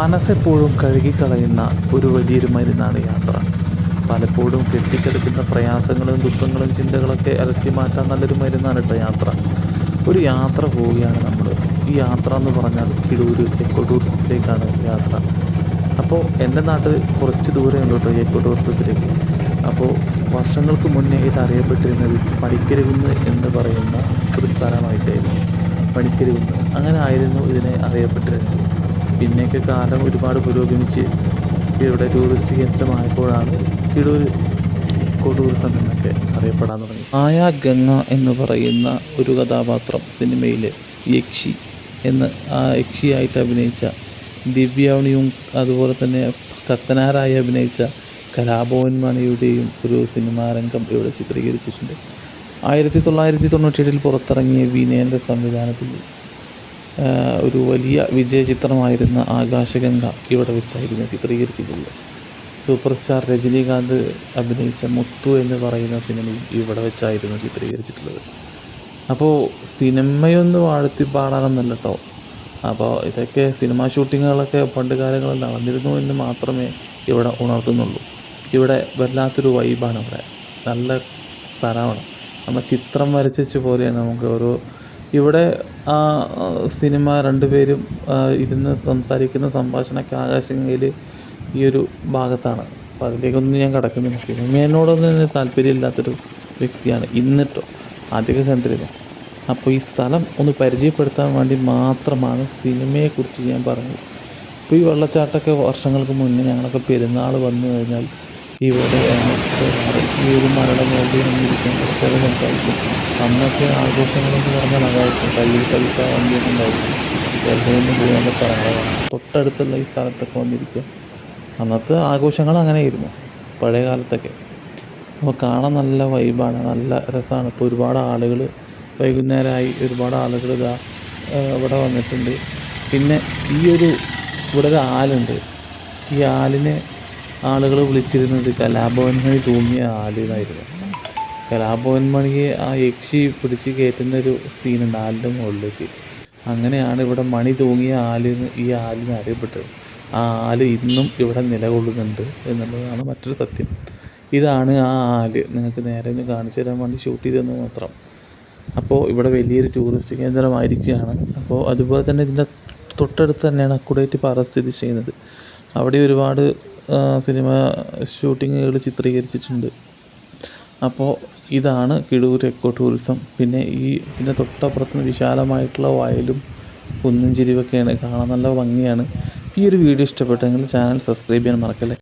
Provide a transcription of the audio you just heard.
മനസ്സെപ്പോഴും കഴുകിക്കളയുന്ന ഒരു വലിയൊരു മരുന്നാണ് യാത്ര. പലപ്പോഴും കെട്ടിക്കിടക്കുന്ന പ്രയാസങ്ങളും ദുഃഖങ്ങളും ചിന്തകളൊക്കെ അലറ്റി മാറ്റാൻ നല്ലൊരു മരുന്നാണ് കേട്ടോ യാത്ര. ഒരു യാത്ര പോവുകയാണ് നമ്മൾ ഈ യാത്ര എന്ന് പറഞ്ഞാൽ കിടൂര് എക്കോ ടൂറിസത്തിലേക്കാണ് യാത്ര. അപ്പോൾ എന്റെ നാട്ടിൽ കുറച്ച് ദൂരമുണ്ട് കേട്ടോ എക്കോ ടൂറിസത്തിലേക്ക് അപ്പോൾ വർഷങ്ങൾക്ക് മുന്നേ ഇത് അറിയപ്പെട്ടിരുന്നത് പണിക്കരുകുന്ന് എന്ന് പറയുന്ന ഒരു സ്ഥലമായിട്ടായിരുന്നു പണിക്കരുകുന്ന്. അങ്ങനെ ആയിരുന്നു ഇതിനെ അറിയപ്പെട്ടിരുന്നത്. പിന്നെയൊക്കെ കാലം ഒരുപാട് പുരോഗമിച്ച് ഇവിടെ ടൂറിസ്റ്റ് കേന്ദ്രമായപ്പോഴാണ് കിടൂർ ഇക്കോ ടൂറിസം എന്നൊക്കെ അറിയപ്പെടാൻ തുടങ്ങി. ആയ ഗംഗ എന്ന് പറയുന്ന ഒരു കഥാപാത്രം സിനിമയിൽ യക്ഷി എന്ന് ആ യക്ഷിയായിട്ട് അഭിനയിച്ച ദിവ്യാവണിയും അതുപോലെ തന്നെ കത്തനാരായി അഭിനയിച്ച കലാഭവൻ മണിയുടെയും ഒരു സിനിമാരംഗം ഇവിടെ ചിത്രീകരിച്ചിട്ടുണ്ട്. ആയിരത്തി തൊള്ളായിരത്തി തൊണ്ണൂറ്റേഴിൽ പുറത്തിറങ്ങിയ വിനയന്റെ സംവിധാനത്തിൽ ഒരു വലിയ വിജയ ചിത്രമായിരുന്ന ആകാശഗംഗ ഇവിടെ വെച്ചായിരുന്നു ചിത്രീകരിച്ചിട്ടുള്ളത്. സൂപ്പർ സ്റ്റാർ രജനീകാന്ത് അഭിനയിച്ച മുത്തു എന്ന് പറയുന്ന സിനിമയും ഇവിടെ വെച്ചായിരുന്നു ചിത്രീകരിച്ചിട്ടുള്ളത്. അപ്പോൾ സിനിമയൊന്ന് വാഴ്ത്തി പാടാനൊന്നല്ല കേട്ടോ അപ്പോൾ ഇതൊക്കെ സിനിമാ ഷൂട്ടിങ്ങുകളൊക്കെ പണ്ട് കാലങ്ങളിൽ നടന്നിരുന്നു എന്ന് മാത്രമേ ഇവിടെ ഉണർത്തുന്നുള്ളൂ. ഇവിടെ വല്ലാത്തൊരു വൈബാണ് ഇവിടെ നല്ല സ്ഥലമാണ്. നമ്മൾ ചിത്രം വരച്ചു പോലെയാണ് നമുക്ക് ഓരോ ഇവിടെ ആ സിനിമ രണ്ടുപേരും പേരും ഇരുന്ന് സംസാരിക്കുന്ന സംഭാഷണമൊക്കെ ആകാശങ്ങളിൽ ഈ ഒരു ഭാഗത്താണ്. അപ്പോൾ അതിലേക്കൊന്നും ഞാൻ കിടക്കുന്നില്ല. സിനിമയോടൊന്നും തന്നെ താല്പര്യമില്ലാത്തൊരു വ്യക്തിയാണ്. ഇന്നിട്ടോ ആദ്യമൊക്കെ കണ്ടിരുന്നു അപ്പോൾ ഈ സ്ഥലം ഒന്ന് പരിചയപ്പെടുത്താൻ വേണ്ടി മാത്രമാണ് സിനിമയെക്കുറിച്ച് ഞാൻ പറഞ്ഞത്. ഇപ്പോൾ ഈ വെള്ളച്ചാട്ടമൊക്കെ വർഷങ്ങൾക്ക് മുന്നേ ഞങ്ങളൊക്കെ പെരുന്നാൾ വന്നു കഴിഞ്ഞാൽ ഇവിടെ പോകാറ്. ഈ ഒരു മലയുടെ മുകളിൽ വന്നിരിക്കും കുറച്ചേരം സംസാരിക്കും. അന്നൊക്കെ ആഘോഷങ്ങളെന്ന് പറഞ്ഞാൽ അതായിരിക്കും. കയ്യിൽ പൈസ നല്ല സ്ഥലങ്ങളാണ് തൊട്ടടുത്തുള്ള ഈ സ്ഥലത്തൊക്കെ വന്നിരിക്കും. അന്നത്തെ ആഘോഷങ്ങൾ അങ്ങനെയായിരുന്നു. പഴയ കാലത്തൊക്കെ. അപ്പോൾ കാണാൻ നല്ല വൈബാണ്. നല്ല രസമാണ്. ഇപ്പോൾ ഒരുപാട് ആളുകൾ വൈകുന്നേരമായി ഒരുപാട് ആളുകൾ ഇതാ ഇവിടെ വന്നിട്ടുണ്ട്. പിന്നെ ഈ ഒരു ഇവിടെ ഒരു ആലുണ്ട്. ഈ ആലിനെ ആളുകൾ വിളിച്ചിരുന്നത് കലാഭവൻ മണി തൂങ്ങിയ ആൽ എന്നായിരുന്നു കലാഭവൻ മണിയെ ആ യക്ഷി പിടിച്ച് കയറ്റുന്ന ഒരു സീനുണ്ട് ആലിന്റെ മുകളിലേക്ക്. അങ്ങനെയാണ് ഇവിടെ മണി തൂങ്ങിയ ആലിന്ന് ഈ ആലിന് അറിയപ്പെട്ടത്. ആ ആൽ ഇന്നും ഇവിടെ നിലകൊള്ളുന്നുണ്ട് എന്നുള്ളതാണ് മറ്റൊരു സത്യം. ഇതാണ് ആ ആൽ നിങ്ങൾക്ക് നേരെ ഒന്ന് കാണിച്ചു തരാൻ വേണ്ടി ഷൂട്ട് ചെയ്തെന്ന് മാത്രം. അപ്പോൾ ഇവിടെ വലിയൊരു ടൂറിസ്റ്റ് കേന്ദ്രമായിരിക്കുകയാണ്. അപ്പോൾ അതുപോലെ തന്നെ ഇതിന്റെ തൊട്ടടുത്ത് തന്നെയാണ് അക്കുഡേറ്റ് പാറ സ്ഥിതി ചെയ്യുന്നത്. അവിടെ ഒരുപാട് സിനിമ ഷൂട്ടിങ്ങുകൾ ചിത്രീകരിച്ചിട്ടുണ്ട്. അപ്പോൾ ഇതാണ് കിഴൂർ എക്കോ ടൂറിസം. പിന്നെ ഈ ഇതിന്റെ തൊട്ടപ്പുറത്ത് വിശാലമായിട്ടുള്ള വയലും കുന്നും ചെരിവൊക്കെയാണ് കാണാൻ നല്ല ഭംഗിയാണ്. ഈ ഒരു വീഡിയോ ഇഷ്ടപ്പെട്ടെങ്കിൽ ചാനൽ സബ്സ്ക്രൈബ് ചെയ്യാൻ മറക്കല്ലേ.